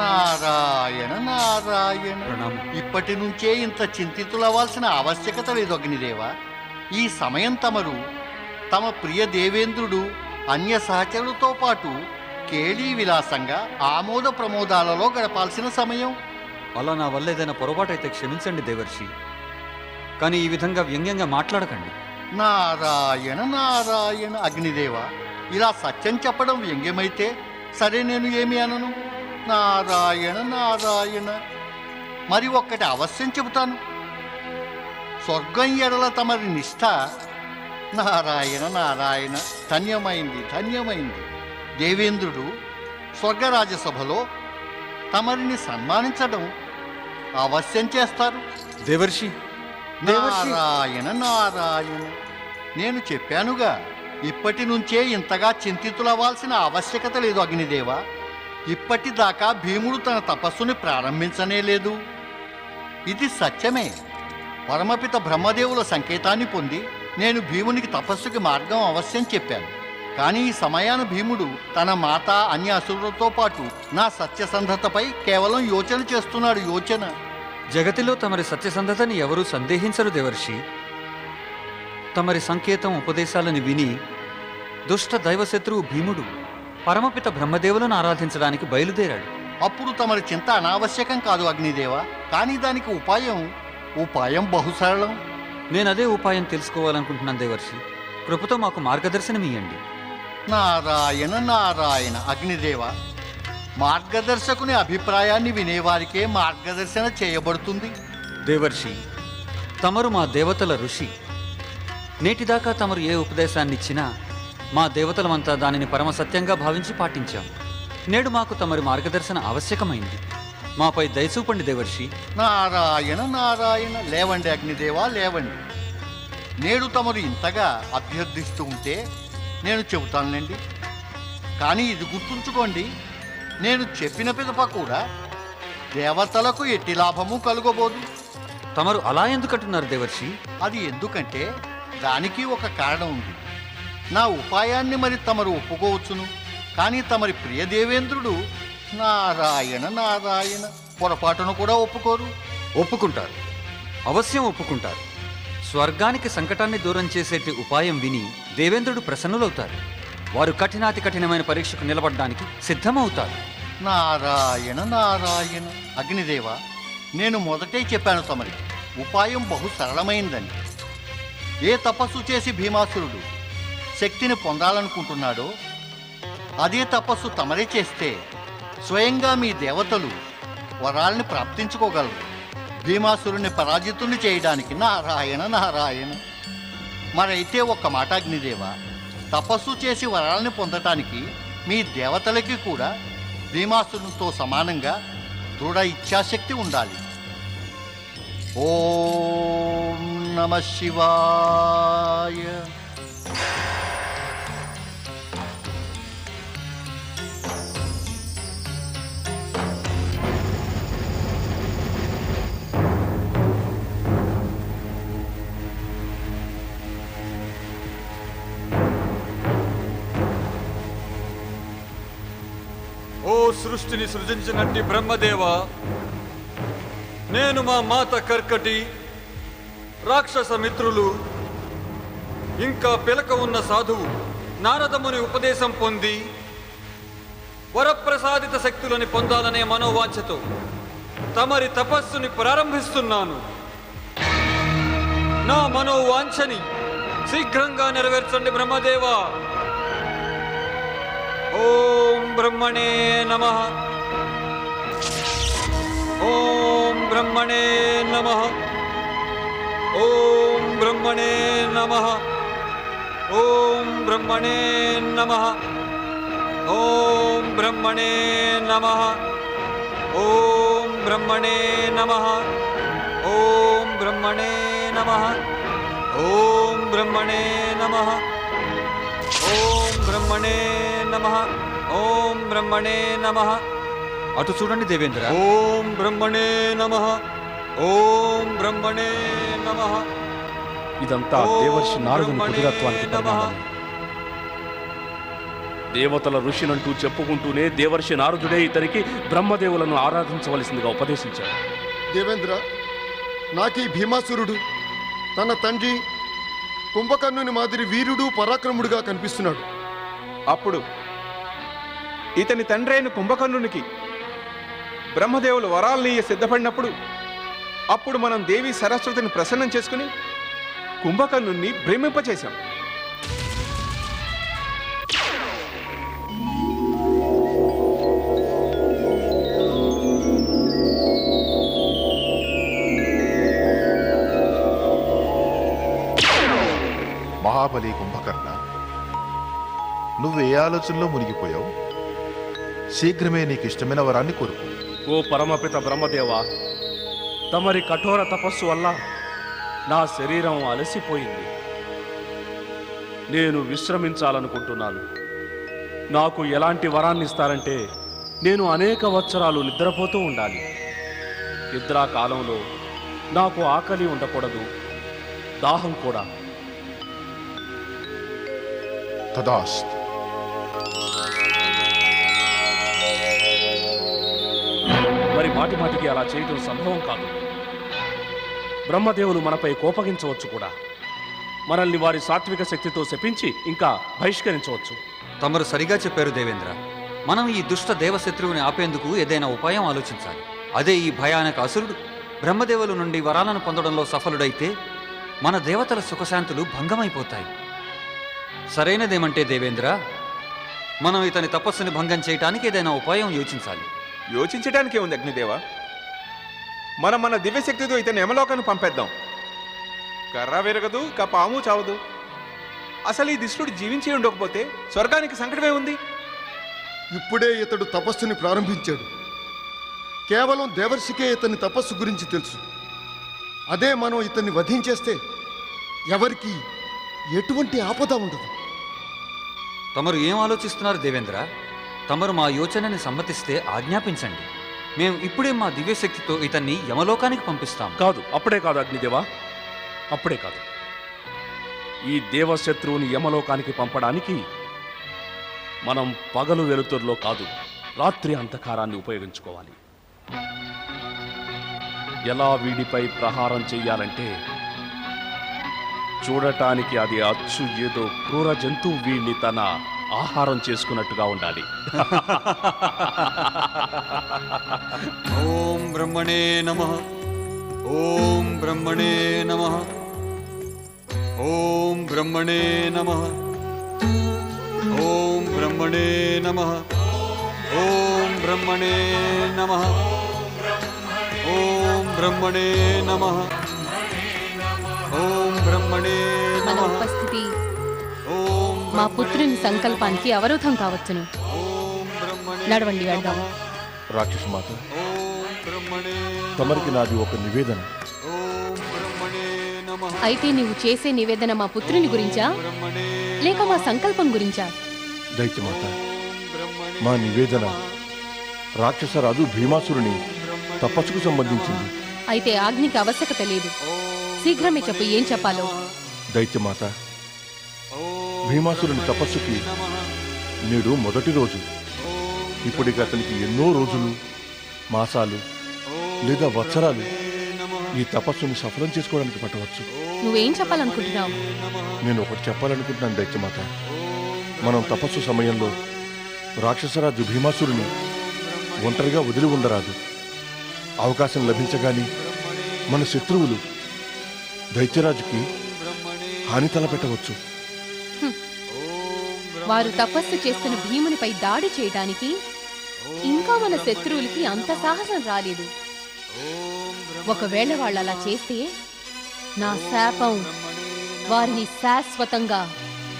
నారాయణ నారాయణ. ఇప్పటి నుంచే ఇంత చింతితులవ్వాల్సిన ఆవశ్యకత లేదు అగ్నిదేవ. ఈ సమయం తమరు తమ ప్రియ దేవేంద్రుడు అన్య సహచరులతో పాటు కేళీ విలాసంగా ఆమోద ప్రమోదాలలో గడపాల్సిన సమయం. అలా నా వల్ల ఏదైనా పొరపాటు అయితే క్షమించండి దేవర్షి. కానీ ఈ విధంగా వ్యంగ్యంగా మాట్లాడకండి. నారాయణ నారాయణ అగ్నిదేవ. ఇలా సత్యం చెప్పడం వ్యంగ్యమైతే సరే నేను ఏమి అనను? నారాయణ నారాయణ. మరి ఒక్కటి అవశ్యం చెబుతాను. స్వర్గం ఎడల తమరి నిష్ఠ నారాయణ నారాయణ ధన్యమైంది ధన్యమైంది. దేవేంద్రుడు స్వర్గరాజసభలో తమరిని సన్మానించడం అవశ్యం చేస్తారు. దేవర్షి దేవర్షి. నారాయణ నారాయణ. నేను చెప్పానుగా ఇప్పటి నుంచే ఇంతగా చింతితులవ్వాల్సిన ఆవశ్యకత లేదు అగ్నిదేవ. ఇప్పటిదాకా భీముడు తన తపస్సుని ప్రారంభించనే లేదు. ఇది సత్యమే. పరమపిత బ్రహ్మదేవుల సంకేతాన్ని పొంది నేను భీమునికి తపస్సుకి మార్గం అవశ్యం చెప్పాను. కానీ ఈ సమయాన భీముడు తన మాత అన్య అసురులతో పాటు నా సత్యసంధతపై కేవలం యోచన చేస్తున్నాడు. యోచన. జగతిలో తమరి సత్యసంధతని ఎవరూ సందేహించరు దేవర్షి. తమరి సంకేతం ఉపదేశాలను విని దుష్ట దైవశత్రువు భీముడు పరమపిత బ్రహ్మదేవులను ఆరాధించడానికి బయలుదేరాడు. అప్పుడు తమరి చింత అనావశ్యకం కాదు అగ్నిదేవ కానీ దానికి ఉపాయం ఉపాయం బహు సరళం నేను అదే ఉపాయం తెలుసుకోవాలనుకుంటున్నాను దేవర్షి. కృపతో మాకు మార్గదర్శనం ఇయ్యండి నారాయణ నారాయణ అగ్నిదేవ. మార్గదర్శకుని అభిప్రాయాన్ని వినేవారికే మార్గదర్శన చేయబడుతుంది. దేవర్షి తమరు మా దేవతల ఋషి. నేటిదాకా తమరు ఏ ఉపదేశాన్ని ఇచ్చినా మా దేవతలమంతా దానిని పరమసత్యంగా భావించి పాటించాం. నేడు మాకు తమరి మార్గదర్శన ఆవశ్యకమైంది. మాపై దయచూపండి దేవర్షి. నారాయణ నారాయణ లేవండి అగ్నిదేవ లేవండి. నేడు తమరు ఇంతగా అభ్యర్థిస్తూ ఉంటే నేను చెబుతానులేండి. కానీ ఇది గుర్తుంచుకోండి నేను చెప్పిన పిదప కూడా దేవతలకు ఎట్టి లాభము కలుగబోదు. తమరు అలా ఎందుకంటున్నారు దేవర్షి? అది ఎందుకంటే దానికి ఒక కారణం ఉంది. నా ఉపాయాన్ని మరి తమరు ఒప్పుకోవచ్చును. కానీ తమరి ప్రియ దేవేంద్రుడు నారాయణ నారాయణ పొరపాటును కూడా ఒప్పుకోరు. ఒప్పుకుంటారు. అవశ్యం ఒప్పుకుంటారు. స్వర్గానికి సంకటాన్ని దూరం చేసేటి ఉపాయం విని దేవేంద్రుడు ప్రసన్నులవుతారు. వారు కఠినాతి కఠినమైన పరీక్షకు నిలబడడానికి సిద్ధమవుతారు. నారాయణ నారాయణ అగ్నిదేవ నేను మొదటే చెప్పాను తమరి ఉపాయం బహు సరళమైందని. ఏ తపస్సు చేసి భీమాసురుడు శక్తిని పొందాలనుకుంటున్నాడో అదే తపస్సు తమరే చేస్తే స్వయంగా మీ దేవతలు వరాల్ని ప్రాప్తించుకోగలరు. భీమాసురుని పరాజితుని చేయడానికి నారాయణ నారాయణ. మరైతే ఒక్క మాట అగ్నిదేవ తపస్సు చేసి వరాల్ని పొందటానికి మీ దేవతలకి కూడా భీమాసురునితో సమానంగా దృఢ ఇచ్ఛాశక్తి ఉండాలి. ఓం నమ శివాయ. సృష్టిని సృజించినట్టి బ్రహ్మదేవ నేను మా మాత కర్కటి రాక్షస మిత్రులు ఇంకా పిలక ఉన్న సాధువు నారదముని ఉపదేశం పొంది వరప్రసాదిత శక్తులని పొందాలనే మనోవాంఛతో తమరి తపస్సుని ప్రారంభిస్తున్నాను. నా మనోవాంఛని శీఘ్రంగా నెరవేర్చండి బ్రహ్మదేవా! ఓం బ్రహ్మణే నమ ఓం బ్రహ్మణే నమ ఓం బ్రహ్మణే నమ ఓం బ్రహ్మణే నమ ఓం బ్రహ్మణే నమ ఓం బ్రహ్మణే నమ ఓం బ్రహ్మణే నమ ఓం బ్రహ్మణే నమ ఓం బ్రహ్మణే నమ ఓం బ్రహ్మణే నమ. అటు చూడండి దేవేంద్ర. ఓం బ్రహ్మణే నమ ఓం బ్రహ్మణే నమ. ఇదంతా దేవర్షి నారదుని కుదురత్వానికి పరిణామం. దేవతల ఋషినంటూ చెప్పుకుంటూనే దేవర్షి నారదుడే ఇతనికి బ్రహ్మదేవులను ఆరాధించవలసిందిగా ఉపదేశించాడు. దేవేంద్ర నాకీ భీమాసురుడు తన తండ్రి కుంభకర్ణుని మాదిరి వీరుడు పరాక్రముడుగా కనిపిస్తున్నాడు. అప్పుడు ఇతని తండ్రి అయిన కుంభకర్ణునికి బ్రహ్మదేవులు వరాలనీయ సిద్ధపడినప్పుడు అప్పుడు మనం దేవి సరస్వతిని ప్రసన్నం చేసుకుని కుంభకర్ణుణ్ణి భ్రమింపచేశాం. మహాబలి కుంభకర్ణ. నువ్వు ఏ ఆలోచనలో మునిగిపోయావు. శీఘ్రమే నీకు ఇష్టమైన వరాన్ని కోరుకు. ఓ పరమపిత బ్రహ్మదేవ తమరి కఠోర తపస్సు వల్ల నా శరీరం అలసిపోయింది. నేను విశ్రమించాలనుకుంటున్నాను. నాకు ఎలాంటి వరాన్ని ఇస్తారంటే నేను అనేక వత్సరాలు నిద్రపోతూ ఉండాలి. నిద్రా కాలంలో నాకు ఆకలి ఉండకూడదు. దాహం కూడా. తదాస్తు. మరి మాటి మాటికి అలా చేయటం సంభవం కాదు. బ్రహ్మదేవులు మనపై కోపగించవచ్చు కూడా. మనల్ని వారి సాత్విక శక్తితో శపించి ఇంకా బహిష్కరించవచ్చు. తమరు సరిగా చెప్పారు దేవేంద్ర. మనం ఈ దుష్ట దేవశత్రువుని ఆపేందుకు ఏదైనా ఉపాయం ఆలోచించాలి. అదే ఈ భయానక అసురుడు బ్రహ్మదేవుల నుండి వరాలను పొందడంలో సఫలుడైతే మన దేవతల సుఖశాంతులు భంగమైపోతాయి. సరైనదేమంటే దేవేంద్ర మనం ఇతని తపస్సుని భంగం చేయటానికి ఏదైనా ఉపాయం యోచించాలి. యోచించడానికే ఉంది అగ్నిదేవ? మనం మన దివ్యశక్తితో ఇతని యమలోకాన్ని పంపేద్దాం. కర్ర విరగదు ఇక పాము చావదు. అసలు ఈ దిష్టుడు జీవించి ఉండకపోతే స్వర్గానికి సంకటమే ఉంది ఇప్పుడే ఇతడు తపస్సుని ప్రారంభించాడు. కేవలం దేవర్షికే ఇతని తపస్సు గురించి తెలుసు. అదే మనం ఇతన్ని వధించేస్తే ఎవరికి ఎటువంటి ఆపద ఉండదు. తమరు ఏం ఆలోచిస్తున్నారు దేవేంద్ర? తమరు మా యోచనని సమ్మతిస్తే ఆజ్ఞాపించండి. మేము ఇప్పుడే మా దివ్యశక్తితో ఇతన్ని యమలోకానికి పంపిస్తాం. కాదు అప్పుడే కాదు అగ్నిదేవా. అప్పుడే కాదు. ఈ దేవశత్రువుని యమలోకానికి పంపడానికి మనం పగలు వెలుతురులో కాదు రాత్రి అంధకారాన్ని ఉపయోగించుకోవాలి. ఎలా వీడిపై ప్రహారం చెయ్యాలంటే చూడటానికి అది అచ్చు ఏదో క్రూర జంతువు వీడిని తన ఆహారం చేసుకున్నట్టుగా ఉండాలి. ఓం బ్రహ్మణే నమ. ఓం బ్రహ్మణే నమ. ఓం బ్రహ్మణే నమ. ఓం బ్రహ్మణే నమ. ఓం బ్రహ్మణే నమ. ఓం బ్రహ్మణే నమ. ఓం బ్రహ్మణే మన నమ. ఉపస్థితి. ఓం మా పుత్రుని సంకల్పానికి అవరోధం కావచ్చును. నడవండి వెళ్దాం. రాక్షస మాత తమరికి నాది ఒక నివేదన. ఓం బ్రహ్మణే నమః. అయితే నీవు చేసే నివేదన మా పుత్రుని గురించా? లేక మా సంకల్పం గురించా? దైత్యమాత మా నివేదన రాక్షసరాజు భీమాసురుని తపస్సుకు సంబంధించింది. అయితే ఆజ్ఞకి ఆవశ్యకత లేదు. శీఘ్రమే చెప్పు ఏం చెప్పాలో. దైత్యమాత భీమాసురుని తపస్సుకి నేడు మొదటి రోజు. ఇప్పటికి అతనికి ఎన్నో రోజులు మాసాలు లేదా వత్సరాలు ఈ తపస్సుని సఫలం చేసుకోవడానికి పట్టవచ్చు. నువ్వేం చెప్పాలనుకుంటున్నావు? నేను ఒకటి చెప్పాలనుకుంటున్నాను దైత్యమాత. మనం తపస్సు సమయంలో రాక్షసరాజు భీమాసురుని ఒంటరిగా వదిలి ఉండరాదు. అవకాశం లభించగాని మన శత్రువులు దైత్యరాజుకి హాని తలపెట్టవచ్చు. వారు తపస్సు చేస్తున్న భీమునిపై దాడి చేయడానికి ఇంకా మన శత్రువులకి అంత సాహసం రాలేదు. ఒకవేళ వాళ్ళు అలా చేస్తే నా శాపం వారిని శాశ్వతంగా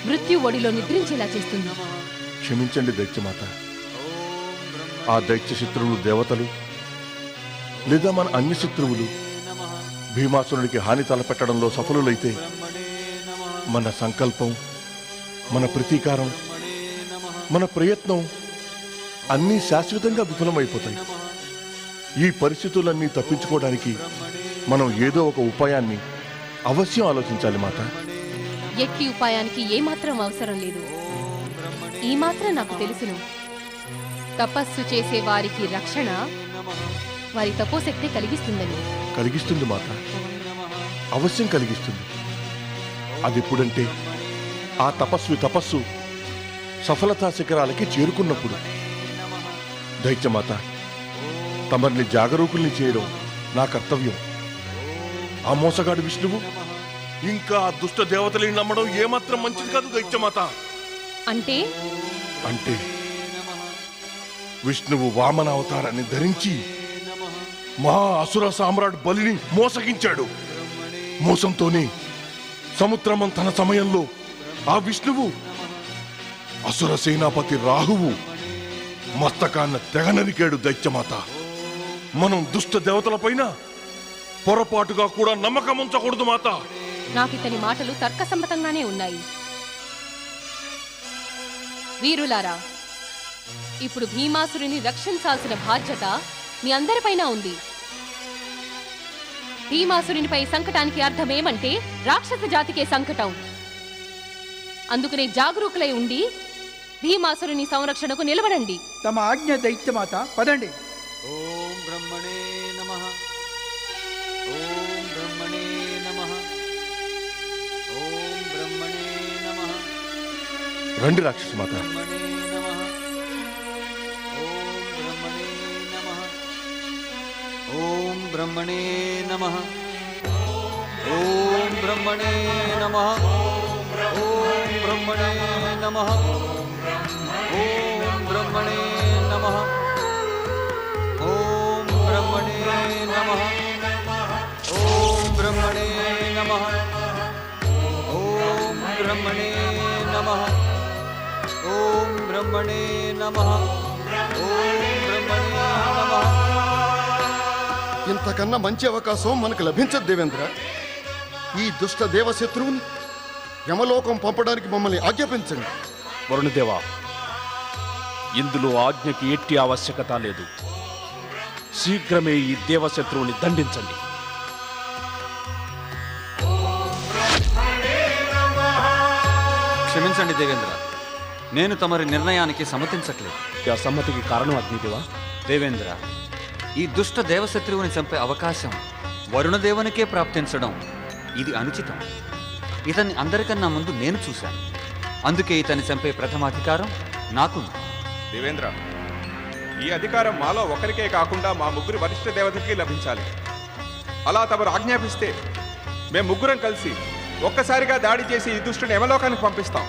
మృత్యు ఒడిలో నిద్రించేలా చేస్తుంది. క్షమించండి దైత్యమాత. ఆ దైత్య శత్రువులు దేవతలు లేదా మన అన్య శత్రువులు భీమాసురుడికి హాని తలపెట్టడంలో సఫలులైతే మన సంకల్పం మన ప్రతీకారం మన ప్రయత్నం అన్నీ శాశ్వతంగా విఫలమైపోతాయి. ఈ పరిస్థితులన్నీ తప్పించుకోవడానికి మనం ఏదో ఒక ఉపాయాన్ని అవశ్యం ఆలోచించాలి మాత. ఎట్టి ఉపాయానికి ఏమాత్రం అవసరం లేదు. ఈ మాత్రం నాకు తెలుసును. తపస్సు చేసే వారికి రక్షణ వారి తపోశక్తి కలిగిస్తుందని. కలిగిస్తుంది మాత. అవశ్యం కలిగిస్తుంది. అది ఎప్పుడంటే ఆ తపస్వి తపస్సు సఫలతా శిఖరాలకి చేరుకున్నప్పుడు. దైత్యమాత తమరిని జాగరూకుల్ని చేయడం నా కర్తవ్యం. ఆ మోసగాడు విష్ణువు ఇంకా దుష్ట దేవతలని నమ్మడం ఏమాత్రం మంచిది కాదు దైత్యమాత అంటే? అంటే విష్ణువు వామన అవతారాన్ని ధరించి మహా అసుర సామ్రాట్ బలిని మోసగించాడు. మోసంతోనే సముద్రమంతన సమయంలో ఆ విష్ణువు అసుర సేనాపతి రాహువు మస్తకాన్న తెగనరికాడు దైత్యమాత. మనం దుష్ట దేవతలపైన పొరపాటుగా కూడా నమ్మకం ఉంచకూడదు మాత. నాకు ఇతని మాటలు తర్కసమ్మతంగానే ఉన్నాయి. వీరులారా ఇప్పుడు భీమాసురుని రక్షించాల్సిన బాధ్యత మీ అందరిపైన ఉంది. భీమాసురునిపై సంకటానికి అర్థమేమంటే రాక్షస జాతికే సంకటం. అందుకనే జాగరూకులై ఉండి భీమాసురుని సంరక్షణకు నిలబడండి. తమ ఆజ్ఞ దైత్యమాత పదండి. ఓం బ్రహ్మణే నమ. ఓం బ్రహ్మణే నమ. ఓం బ్రహ్మణే నమ. రండి రాక్షస మాత. బ్రహ్మణే నమ ఓం బ్రహ్మణే నమ ఓం బ్రహ్మణే నమ ఓం బ్రహ్మణే నమ ఓం బ్రహ్మణే నమ ఓం బ్రహ్మణే నమ ఓం బ్రహ్మణే నమ ఓం బ్రహ్మణే నమ ఓం బ్రహ్మణే నమ ఓం బ్రహ్మణే నమ ఇంతకన్నా మంచి అవకాశం మనకు లభించదు దేవేంద్ర. ఈ దుష్ట దేవశత్రువుని యమలోకం పంపడానికి మమ్మల్ని ఆజ్ఞాపించండి. వరుణదేవా ఇందులో ఆజ్ఞకి ఎట్టి ఆవశ్యకత లేదు. శీఘ్రమే ఈ దేవశత్రువుని దండించండి. క్షమించండి దేవేంద్ర నేను తమరి నిర్ణయానికి సమ్మతించట్లేదు. ఈ అసమ్మతికి కారణం అగ్నిదేవా? దేవేంద్ర ఈ దుష్ట దేవశత్రువుని చంపే అవకాశం వరుణదేవునికే ప్రాప్తించడం ఇది అనుచితం. ఇతన్ని అందరికన్నా ముందు నేను చూశాను. అందుకే ఇతన్ని చంపే ప్రథమాధికారం నాకుంది. దేవేంద్ర ఈ అధికారం మాలో ఒకరికే కాకుండా మా ముగ్గురు వరిష్ఠ దేవతకి లభించాలి. అలా తమరు ఆజ్ఞాపిస్తే మేము ముగ్గురం కలిసి ఒక్కసారిగా దాడి చేసి ఈ దుష్టుని యమలోకానికి పంపిస్తాం.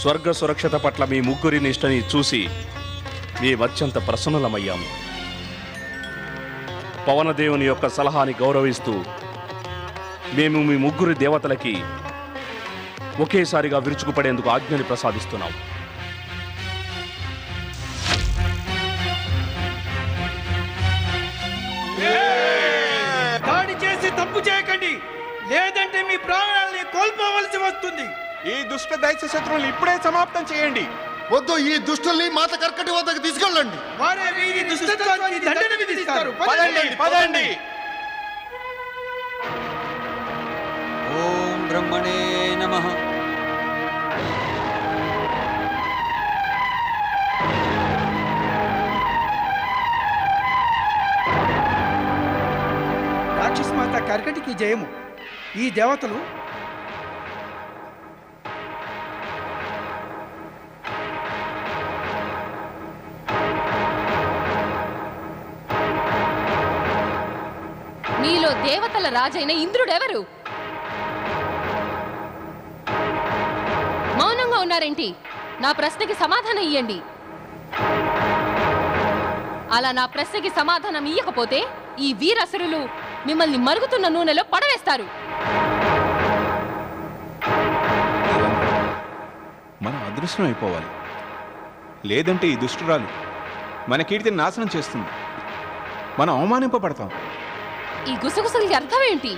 స్వర్గ సురక్షత పట్ల మీ ముగ్గురి నిష్టని చూసి మేము అత్యంత ప్రసన్నులమయ్యాము. పవనదేవుని యొక్క సలహాని గౌరవిస్తూ మేము మీ ముగ్గురి దేవతలకి ఒకేసారిగా విరుచుకుపడేందుకు ఆజ్ఞని ప్రసాదిస్తున్నాం. దాడి చేసి తప్పు చేయకండి. లేదంటే మీ ప్రాణాలని కోల్పోవలసి వస్తుంది. ఈ దుష్ట దైత్య శత్రువులు ఇప్పుడే సమాప్తం చేయండి. వద్దు ఈ దుష్టుల్ని మాత కర్కటి వద్దకు తీసుకెళ్ళండి. వారే వీరి దుష్టత్వానికి దండన విధిస్తారు. పదండి పదండి ఓం బ్రహ్మణే నమ. రాక్షసమాత కర్కటికి జయము. ఈ దేవతలు దేవతల రాజైన ఇంద్రుడెవరు? మౌనంగా ఉన్నారేంటి? నా ప్రశ్నకి సమాధానం ఇయ్యండి. అలా నా ప్రశ్నకి సమాధానం ఇయ్యకపోతే ఈ వీరసురులు మిమ్మల్ని మరుగుతున్న నూనెలో పడవేస్తారు. మనం అదృష్టం అయిపోవాలి. లేదంటే ఈ దుష్టురాలు మన కీర్తిని నాశనం చేస్తుంది. మనం అవమానింపబడతాం. ఈ గుసగుసలకి అర్థం ఏంటి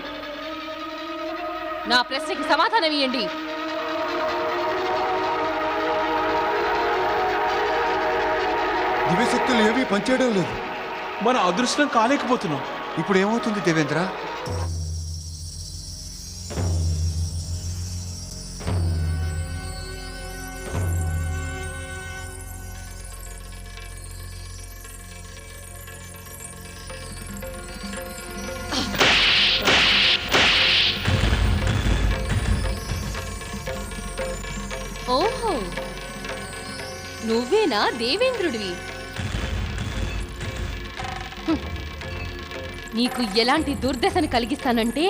నా ప్రశ్నకి సమాధానం ఇయ్యండి దివ్యశక్తులు ఏమీ పనిచేయడం లేదు. మన అదృష్టం కాలేకపోతున్నాం. ఇప్పుడు ఏమవుతుంది దేవేంద్ర? నువ్వేనా దేవేంద్రుడివి. నీకు ఎలాంటి దుర్దశను కలిగిస్తానంటే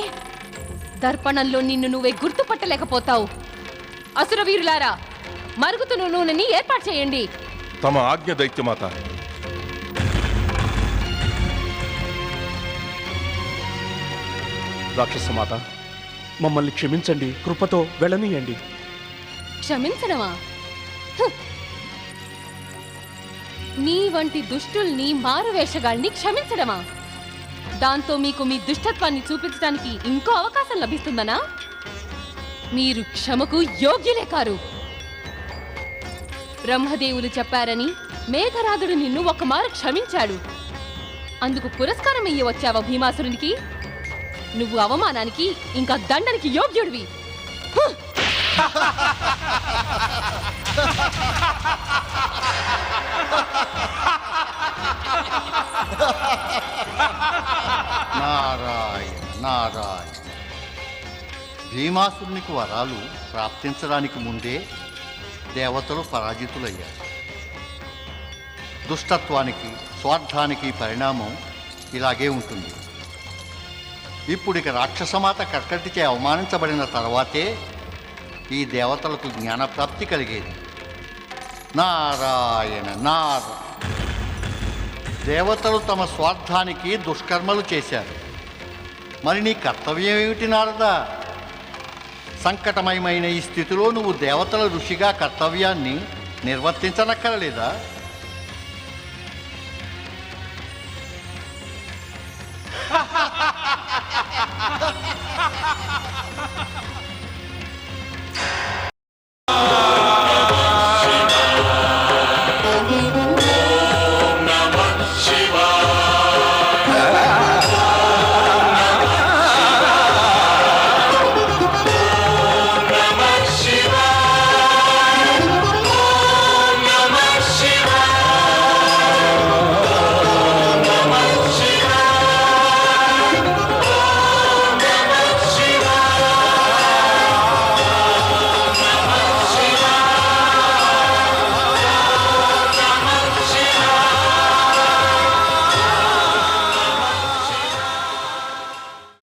దర్పణంలో నిన్ను నువ్వే గుర్తుపట్టలేకపోతావు. అసుర వీరులారా మరుగుతున్న నూనెని ఏర్పాటు చేయండి. తమ ఆజ్ఞ దైత్యమాత. రాక్షసమాత మమ్మల్ని క్షమించండి కృపతో వెళ్ళనీయండి. క్షమించడమా. నీ వంటి దుష్టుల్ని మారువేషగాల్ని క్షమించడమా? దాంతో మీకు మీ దుష్టత్వాన్ని చూపించడానికి ఇంకో అవకాశం లభిస్తుందనా? మీరు క్షమకు యోగ్యులే కారు. బ్రహ్మదేవులు చెప్పారని మేఘరాజుడు నిన్ను ఒకమారు క్షమించాడు. అందుకు పురస్కారం ఇయ్య వచ్చావా భీమాసురునికి? నువ్వు అవమానానికి ఇంకా దండనికి యోగ్యుడివి. నారాయణ నారాయణ. భీమాసురునికి వరాలు ప్రాప్తించడానికి ముందే దేవతలు పరాజితులయ్యారు. దుష్టత్వానికి స్వార్థానికి పరిణామం ఇలాగే ఉంటుంది. ఇప్పుడు ఇక రాక్షసమాత కర్కటిచే అవమానించబడిన తర్వాతే ఈ దేవతలకు జ్ఞానప్రాప్తి కలిగేది. నారాయణ నారాయణ దేవతలు తమ స్వార్థానికి దుష్కర్మలు చేశారు. మరి నీ కర్తవ్యం ఏమిటి నారదా? సంకటమయమైన ఈ స్థితిలో నువ్వు దేవతల ఋషిగా కర్తవ్యాన్ని నిర్వర్తించనక్కరలేదా?